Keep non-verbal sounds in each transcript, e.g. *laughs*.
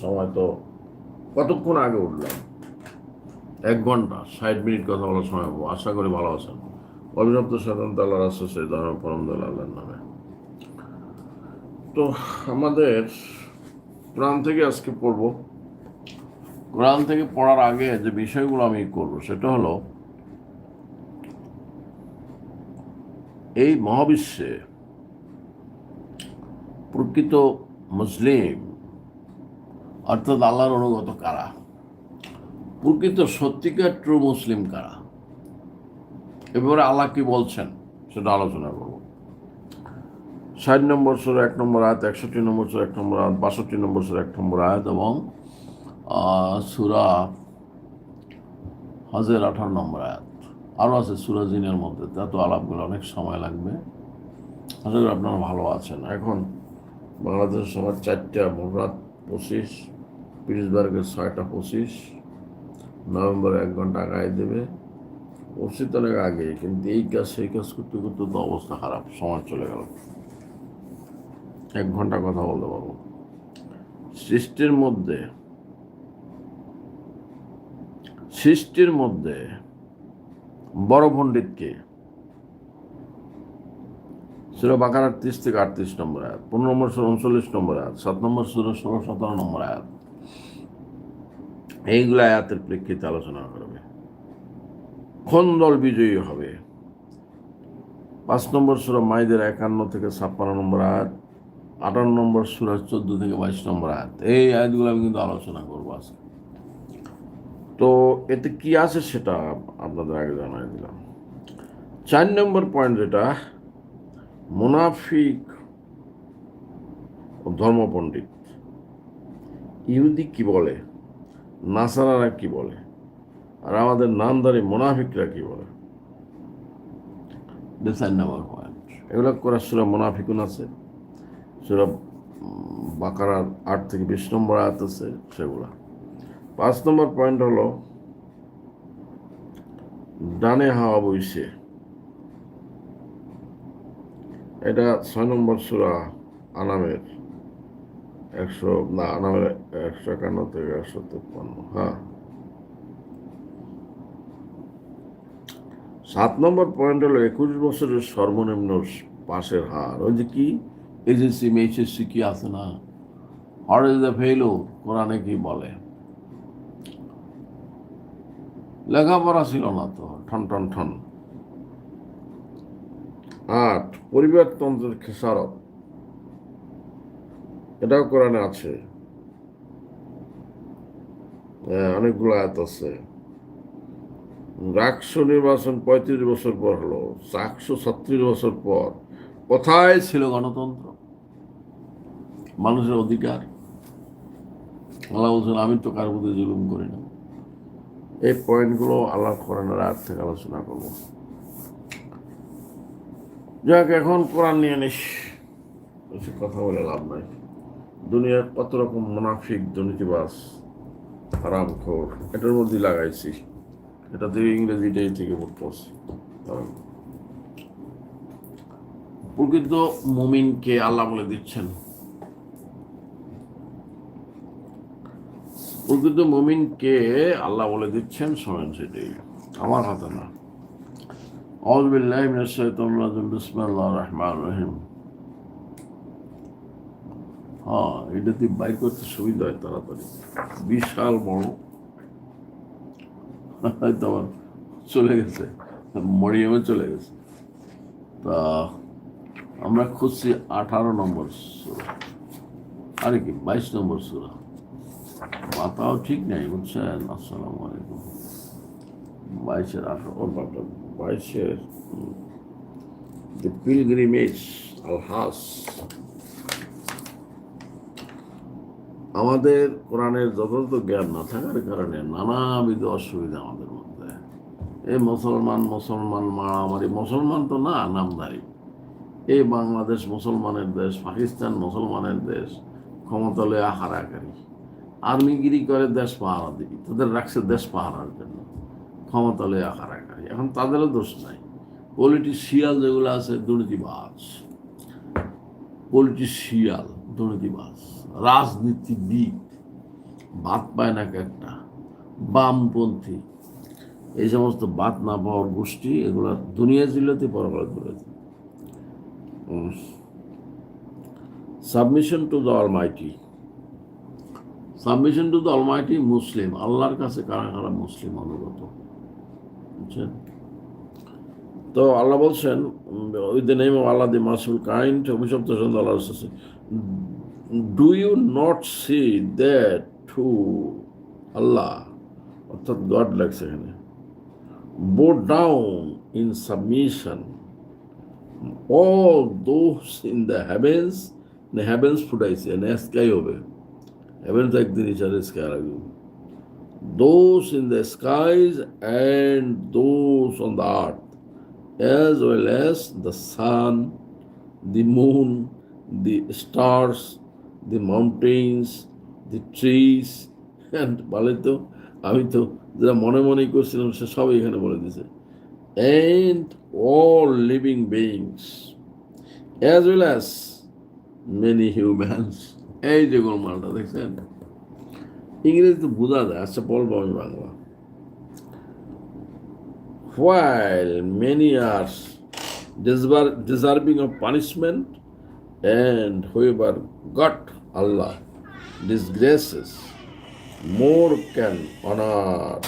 সময় তো কতক্ষণ আগে উঠলাম? এক ঘণ্টা, ষাট মিনিট কথা বলার সময় পাবো আশা করি ভালো আছেন। অভিনপ্ত সাধারণত আল্লাহ সেই ধর্ম পরম নামে। তো আমাদের কোরআন থেকে আজকে পড়ব। কোরআন থেকে পড়ার আগে যে বিষয়গুলো আমি করব, সেটা হলো এই মহাবিশ্বে প্রকৃত মুসলিম অর্থাৎ আল্লাহর অনুগত কারা? প্রকৃত সত্যিকার ট্রু মুসলিম কারা? এবারে আল্লাহ কি বলছেন সেটা আলোচনা করব। ষাট নম্বর সুর, এক নম্বর আয়াত, একষট্টি নম্বর সুর, এক নম্বর আয়াত, বাষট্টি নম্বর সুর, এক নম্বর আয়াত এবং সুরা হজের আঠারো নম্বর আয়াত। আরও আছে সুরা জিনের মধ্যে, তা তো আলাপগুলো অনেক সময় লাগবে। আশা করি আপনারা ভালো আছেন। এখন বাংলাদেশের সময় চারটা ভোররাত পঁচিশ পিটসবার্গের ছয়টা পঁচিশ, নভেম্বর এক ঘণ্টা আগায় দেবে। উচিত অনেক আগে, কিন্তু এই কাজ, সেই কাজ করতে করতে তো অবস্থা খারাপ সময় চলে গেল। এক ঘণ্টা কথা বলতে পারব। সৃষ্টির মধ্যে সৃষ্টির মধ্যে বড় পণ্ডিতকে সুরা বাকার আটত্রিশ থেকে আটত্রিশ নম্বর আয়াত, পনেরো নম্বর সুর উনচল্লিশ নম্বর আয়াত, সাত নম্বর সুর ষোলো, সতেরো নম্বর আয়াত। এইগুলো আয়াতের প্রেক্ষিতে আলোচনা করবে। কোন দল বিজয়ী হবে? পাঁচ নম্বর সুরা মাইদের একান্ন থেকে ছাপ্পান্ন নম্বর আয়াত, আটান্ন নম্বর সুরা চোদ্দ থেকে বাইশ নম্বর আয়াত। এই আয়াতগুলো আমি কিন্তু আলোচনা করব আজকে। তো এতে কি আছে সেটা আপনাদের আগে জানাই দিলাম। চার নম্বর পয়েন্ট যেটা, মুনাফিক ধর্মপণ্ডিত। ইহুদি কি বলে? নাসারারা কি বলে? আর আমাদের নামদারি মোনাফিকরা কি বলে? নম্বর পয়েন্ট এগুলো করার সুরা মোনাফিকুন আছে। সুরা বাকারার আট থেকে বিশ নম্বর আয়াত আছে সেগুলা। পাঁচ নম্বর পয়েন্ট হলো ডানে হাওয়া বইছে। এটা ছয় নম্বর সুরা আনামের। একশো না আনামের একশো একান্ন থেকে একশো তেপ্পান্ন হ্যাঁ। সাত নম্বর পয়েন্ট হলো একুশ বছরের সর্বনিম্ন পাশের হার। ওই যে কি? এসএসসি মেএসএসসি কি আছে না? হর ইজ দ্য ফেইলো কোরআনে কি বলে? লেখাপড়া ছিল না তো, ঠন ঠন ঠন। আট, পরিবারতন্ত্রের খেসারত। এটাও কোরআনে আছে। হ্যাঁ, অনেকগুলো আয়াত আছে। রাকসু নির্বাচন পঁয়ত্রিশ বছর পর হলো চারশো ছত্রিশ বছর পর। কোথায় ছিল গণতন্ত্র? মানুষের অধিকার? আল্লাহ বলছেন আমি তো কার প্রতি জুলুম করি না। এই পয়েন্টগুলো আল্লাহ কোরআনের আয়াত থেকে আলোচনা করব। যাক এখন কোরআন নিয়ে নিস। কথা বলে লাভ নাই। দুনিয়ার কত রকম মুনাফিক দুর্নীতিবাস হারাম খোর এটার মধ্যেই লাগাইছি এটা থেকে ইংরেজিটাই থেকে পড়ছি কারণ প্রকৃত মুমিনকে আল্লাহ বলে দিচ্ছেন প্রকৃত মুমিনকে আল্লাহ বলে দিচ্ছেন শোনেন সেটাই আমার হাতে না أعوذ بالله من الشيطان الرجيم بسم الله الرحمن الرحيم হ্যাঁ এটা এটাতে বাইর করতে সুবিধা হয় তাড়াতাড়ি। বিশাল বড়। হয়তো আমার চলে গেছে, মরিয়ামে চলে গেছে। তা আমরা খুঁজছি আঠারো নম্বর সুরা। আরে কি, বাইশ নম্বর সুরা। মাথাও ঠিক নেই, বুঝছেন? আসসালামু আলাইকুম। বাইশের আঠারো বাইশের দ্য পিলগ্রিমেজ, আলহাস। আমাদের কোরআনের যথাযথ জ্ঞান না থাকার কারণে নানাবিধ অসুবিধা আমাদের মধ্যে। এই মুসলমান মুসলমান, মারামারি, মুসলমান তো না নামদারি এই বাংলাদেশ মুসলমানের দেশ, পাকিস্তান মুসলমানের দেশ ক্ষমতা লয়া হারাকারী। আর্মিগিরি করে দেশ পাহারা দিবি তাদের রাখছে দেশ পাহারার জন্য। ক্ষমতা লয়া হারাকারী, এখন তাদেরও দোষ নাই। পলিটিশিয়াল যেগুলো আছে, দুর্নীতিবাজ। পলিটিশিয়াল দুর্নীতিবাজ রাজনীতিবিদ, বাদ পায় না একটা, বামপন্থী, এই সমস্ত বাদ না পাওয়ার গোষ্ঠী এগুলো দুনিয়া জিল্লতে submission to the almighty submission to the almighty Muslim আল্লাহর কাছে কারা কারা মুসলিম অনুগত বুঝছেন? তো আল্লাহ বলছেন with the name of Allah the মাসুল কাইন্ড অভিশপ্ত আল্লাহ do you not see that to Allah অর্থাৎ গড লাগছে এখানে bow down in submission all those in the heavens the heavens ফুটাইছে না স্কাই হবে heavens একদিন ইচারে স্কাই লাগবে those in the skies and those on the earth as well as the sun the moon the stars the mountains the trees and বলে তো আমি তো যারা মনে মনে করছিলাম সে সব এখানে বলে দিছে and all living beings as well as many humans এই যে গোলমালটা দেখছেন ইংরেজি তো বোঝা যায় আচ্ছা বলব আমি Bangla while many are deserving of punishment and whoever got Allah disgraces more can honor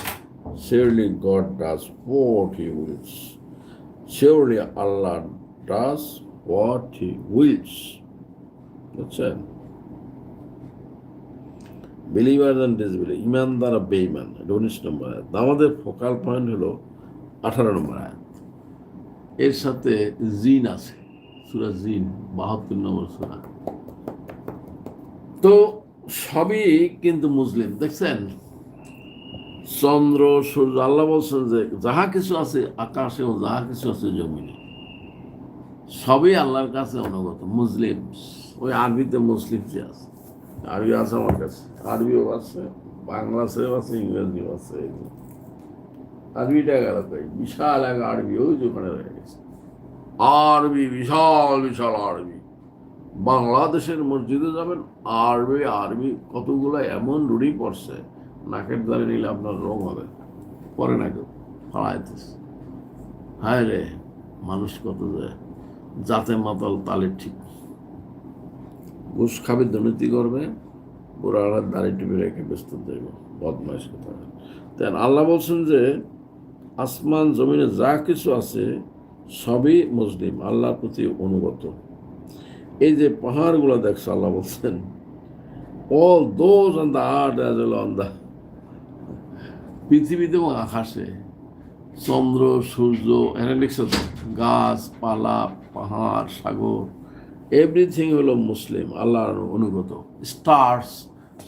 surely God does what he wills surely Allah does what he wills বুঝছেন বিলিভার অ্যান্ড ডিসবিলি ইমানদার আর বেইমান এটা উনিশ নম্বর আয়াত আমাদের ফোকাল পয়েন্ট হলো আঠারো নম্বর আয়াত এর সাথে জিন আছে বাহাত্তর নম্বর সুরা। তো সবই কিন্তু মুসলিম, দেখছেন? চন্দ্র, সূর্য, আল্লাহ বলছেন যে যাহা কিছু আছে আকাশে ও যাহা কিছু আছে জমিনে, সবই আল্লাহর কাছে অনুগত, মুসলিম। ওই আরবিতে মুসলিম যে আছে, আরবি আছে আমার কাছে, আরবিও আছে, বাংলাতেও আছে, ইংরেজিও আছে। আরবিটা গেল বিশাল এক আরবি, ওই ওখানে রয়ে গেছে। আরবি, বিশাল বিশাল আরবি। বাংলাদেশের মসজিদে যাবেন, আরবি আরবি কতগুলো এমন রুড়ি পড়ছে, নাকের দ্বারে নিলে আপনার রং হবে। পরে না কেউ হায় রে, মানুষ কত যায় যাতে মাতাল তালে ঠিক। ঘুষ খাবে, দুর্নীতি করবে বুড়া আড়ার দাঁড়িয়ে টিপে রেখে ব্যস্ত দেব, বদমাইশ কথা তেন আল্লাহ বলছেন যে, আসমান, জমিনে যা কিছু আছে সবই মুসলিম, আল্লাহর প্রতি অনুগত। এই যে পাহাড়গুলো দেখছ, আল্লাহ বলছেন all those on the earth as well on the পৃথিবীতে এবং আকাশে, চন্দ্র, সূর্য অ্যানালিক্স গাছপালা পাহাড়, সাগর এভরিথিং হলো মুসলিম, আল্লাহর অনুগত স্টার্স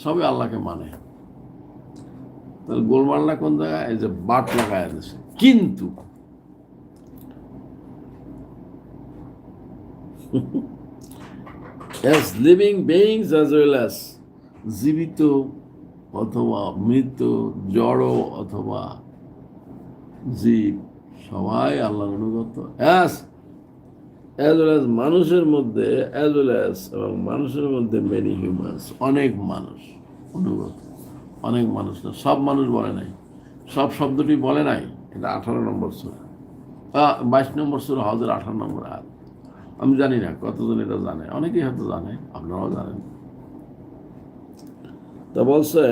সবই আল্লাহকে মানে। তাহলে গোলমালটা কোন জায়গায়? এই যে বাট লাগায় দিছে। কিন্তু *laughs* as living beings as well as জীবিত অথবা মৃত, জড় অথবা জীব, সবাই আল্লাহর অনুগত। অ্যাস অ্যাজ ওয়েল অ্যাজ মানুষের মধ্যে অ্যাজ ওয়েল অ্যাজ এবং মানুষের মধ্যে মেনি হিউম্যানস অনেক মানুষ অনুগত। অনেক মানুষ না, সব মানুষ বলে নাই। সব শব্দটি বলে নাই, এটা আঠারো নম্বর সুর। বাইশ নম্বর সুর হজের আঠারো নম্বর আয়াত। আমি জানি না, কতজন এটা জানে? অনেকেই হয়তো জানে, আপনারাও জানেন। তা বলছে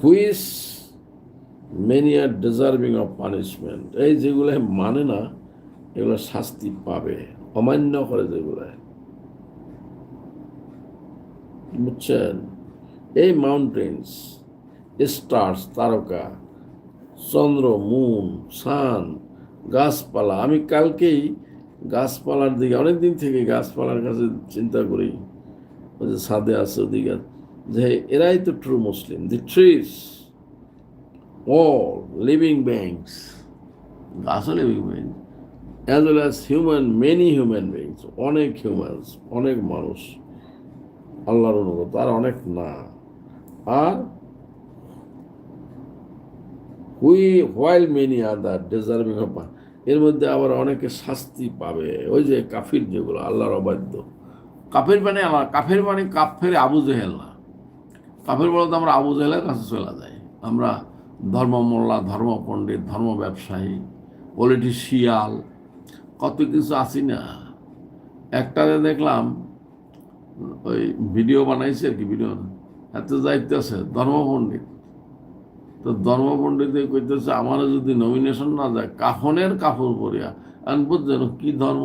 হুইস many are deserving of punishment. এই যেগুলো মানে না, এগুলো শাস্তি পাবে, অমান্য করে যেগুলো। বুঝছেন? এই মাউন্টেন্স, স্টার্স, তারকা চন্দ্র মুন সান গাছপালা। আমি কালকেই গাছপালার দিকে অনেক দিন থেকে গাছপালার কাছে চিন্তা করি। যে সাদে আছে ওদিকে। যে এরাই তো true Muslim the trees all living beings, গাছও living beings, as well as human, many human beings, অনেক হিউম্যানস অনেক মানুষ। আল্লাহর অনুগত আর অনেক না। আর হুই while many are the deserving of এর মধ্যে আবার অনেকে শাস্তি পাবে। ওই যে কাফির যেগুলো, আল্লাহর অবাধ্য। কাফের মানে আলাদা কাফের মানে কাফের আবু জেহেল না। কাফের বলতে আমরা আবু জেহেলের কাছে চলে যাই। আমরা ধর্ম মোল্লা, ধর্ম পণ্ডিত, ধর্ম ব্যবসায়ী, পলিটিশিয়াল, কত কিছু আছি না। একটাতে দেখলাম, ওই ভিডিও বানাইছে আর কি, ভিডিও এত যাইতেছে, ধর্ম পণ্ডিত। তো ধর্ম পণ্ডিত কইতেছে, আমার যদি নমিনেশন না যায় কাফনের কাপড় পরিয়া আনব যেন কি ধর্ম?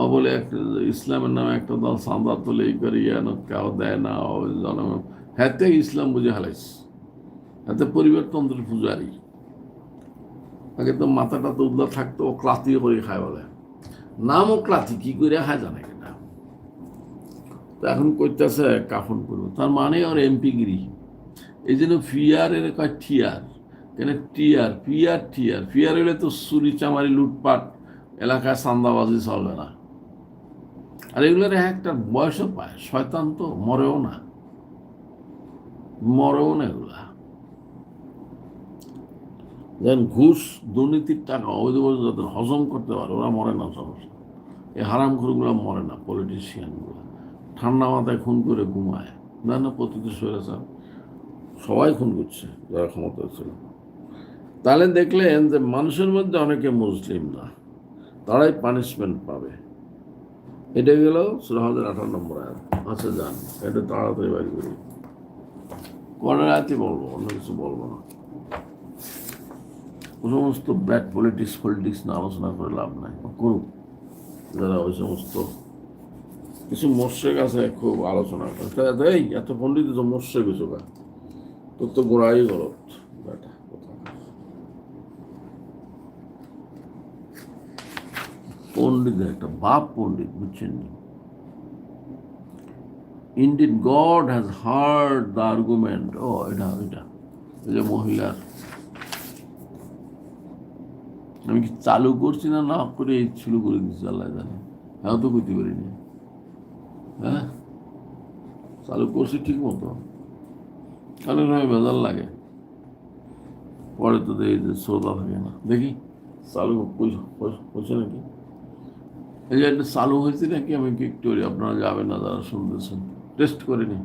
ও বলে, একটা ইসলামের নামে একটা দল সান্দা তুলে এই করে ইয়ে কেউ দেয় না, ও জনম হাতে ইসলাম বুঝে হালাইস হাতে পরিবারতন্ত্রের পূজারি। আগে তো মাথাটা তো উদ্ধার থাকতো, ও ক্লাতি করে খায় বলে। নামও ক্লাতি কি করে খায় জানে তো এখন কইতেছে, কাফন করব তার মানে ওর এমপিগিরি এই জন্য ফিয়ারের কয় টিয়ার কেন টিয়ার পিয়ার টিয়ার ফিয়ার হলে তো চুরি, চামারি, লুটপাট, এলাকায় চান্দাবাজি চলবে না। আর এগুলোর একটা বয়সও পায়। শয়তান তো মরেও না। মরেও না এগুলা। যেন ঘুষ, দুর্নীতির টাকা, অবৈধ যাদের হজম করতে পারে, ওরা মরে না সমস্যা এই হারাম ঘুরগুলো মরে না পলিটিশিয়ানগুলো ঠান্ডা মাথায় খুন করে ঘুমায়। না না প্রতিটি স্বৈরাচার সবাই খুন করছে, যারা ক্ষমতা ছিল। তাহলে দেখলেন যে মানুষের মধ্যে অনেকে মুসলিম না, তারাই পানিশমেন্ট পাবে। এটা গেল সুরাহদের আঠারো নম্বর আয়াত। আচ্ছা যান, এটা তাড়াতাড়ি বাড়ি করি। পরের আয়াতই বলব, অন্য কিছু বলব না। সমস্ত ব্যাড পলিটিক্স পলিটিক্স না আলোচনা করে লাভ নাই করুক। যারা ওই সমস্ত কিছু মোর্শেক আছে, খুব আলোচনা করে। এই, এত পণ্ডিত মোর্শেক কিছু তোর তো গোড়াই গলত, ব্যাটা একটা বাপ পণ্ডিত, বুঝছেন indeed God has heard the argument ও, এটা এটা যে মহিলার। আমি কি চালু করছি না না করে শুরু করে দিচ্ছি, আল্লাহ জানে। হ্যাঁ তো করতে পারিনি। হ্যাঁ চালু করছি ঠিক মতো। অনেক সময় বেজার লাগে। পরে তো দেখি যে শ্রোতা থাকে না। দেখি, চালু হয়েছে নাকি? এই যে একটা চালু হয়েছে নাকি? আমি কি একটু আপনারা যাবেন না, যারা শুনতেছেন। টেস্ট করে নিই